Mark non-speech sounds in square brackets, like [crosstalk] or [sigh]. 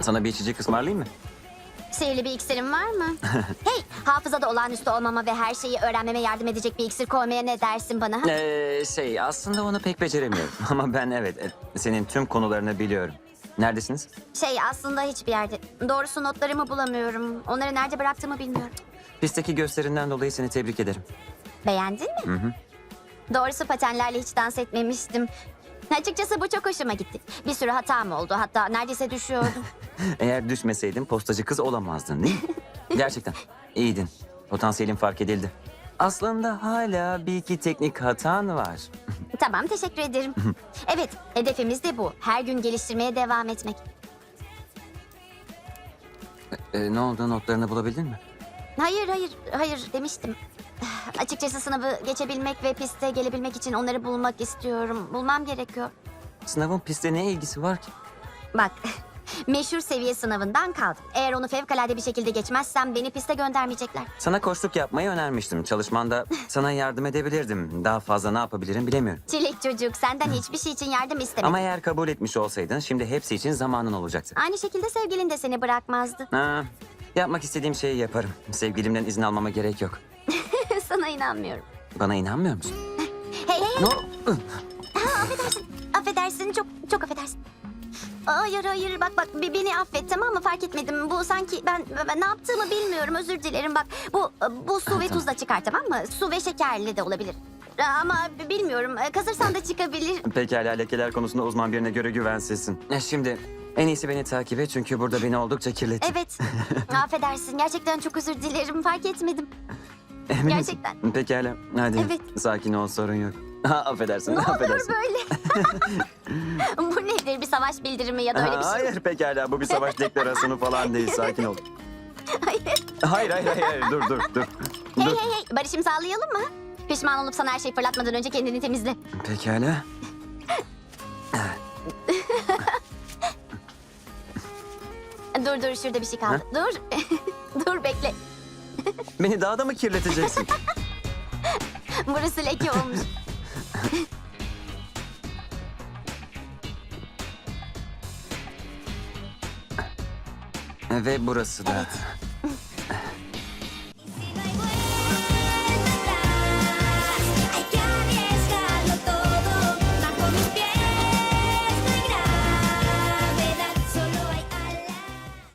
Sana bir içecek ısmarlayayım mı? Sihirli bir iksirin var mı? [laughs] hey, hafızada olağanüstü olmama ve her şeyi öğrenmeme yardım edecek bir iksir koymaya ne dersin bana? ha? Ee, şey aslında onu pek beceremiyorum. [laughs] Ama ben evet e, senin tüm konularını biliyorum. Neredesiniz? Şey aslında hiçbir yerde. Doğrusu notlarımı bulamıyorum. Onları nerede bıraktığımı bilmiyorum. Pistteki gösterinden dolayı seni tebrik ederim. Beğendin mi? Doğrusu patenlerle hiç dans etmemiştim. Açıkçası bu çok hoşuma gitti. Bir sürü hatam oldu. Hatta neredeyse düşüyordum. [laughs] Eğer düşmeseydin postacı kız olamazdın değil mi? [laughs] Gerçekten iyiydin. Potansiyelin fark edildi. Aslında hala bir iki teknik hatan var. [laughs] tamam teşekkür ederim. evet hedefimiz de bu. Her gün geliştirmeye devam etmek. Ee, ne oldu notlarını bulabildin mi? Hayır hayır hayır demiştim. [sighs] Açıkçası sınavı geçebilmek ve piste gelebilmek için onları bulmak istiyorum. Bulmam gerekiyor. Sınavın pistte ne ilgisi var ki? Bak [laughs] meşhur seviye sınavından kaldım. Eğer onu fevkalade bir şekilde geçmezsem beni piste göndermeyecekler. Sana koçluk yapmayı önermiştim. Çalışmanda [laughs] sana yardım edebilirdim. Daha fazla ne yapabilirim bilemiyorum. Çilek çocuk senden hiçbir şey için yardım istemedim. Ama eğer kabul etmiş olsaydın şimdi hepsi için zamanın olacaktı. Aynı şekilde sevgilin de seni bırakmazdı. Ha, yapmak istediğim şeyi yaparım. Sevgilimden izin almama gerek yok. [laughs] Sana inanmıyorum. Bana inanmıyor musun? [laughs] Hey hey. No. affedersin. Affedersin. Çok çok affedersin. Hayır hayır bak bak be- beni affet tamam mı fark etmedim. Bu sanki ben, ben ne yaptığımı bilmiyorum özür dilerim bak. Bu bu su ve tamam. tuzla çıkar tamam mı? Su ve şekerli de olabilir. Ama bilmiyorum kazırsan da çıkabilir. Pekala lekeler konusunda uzman birine göre güvensizsin. E, Şimdi en iyisi beni takip et çünkü burada beni oldukça kirlettin. Evet [laughs] affedersin gerçekten çok özür dilerim fark etmedim. Emin misin? gerçekten. Pekala hadi. Evet. Sakin ol sorun yok. Ha, affedersin Ne olur affedersin. böyle. [laughs] bu nedir bir savaş bildirimi ya da öyle bir şey? Hayır pekala bu bir savaş deklarasyonu falan değil [laughs] sakin ol. Hayır. Hayır hayır hayır, hayır. dur dur dur. Hey Dur. hey hey barış imzalayalım mı? Pişman olup sana her şeyi fırlatmadan önce kendini temizle. Pekala. Dur dur şurada bir şey kaldı. Dur. [laughs] dur bekle. Beni daha da mı kirleteceksin? [laughs] Burası leke olmuş. Ve burası da. Evet.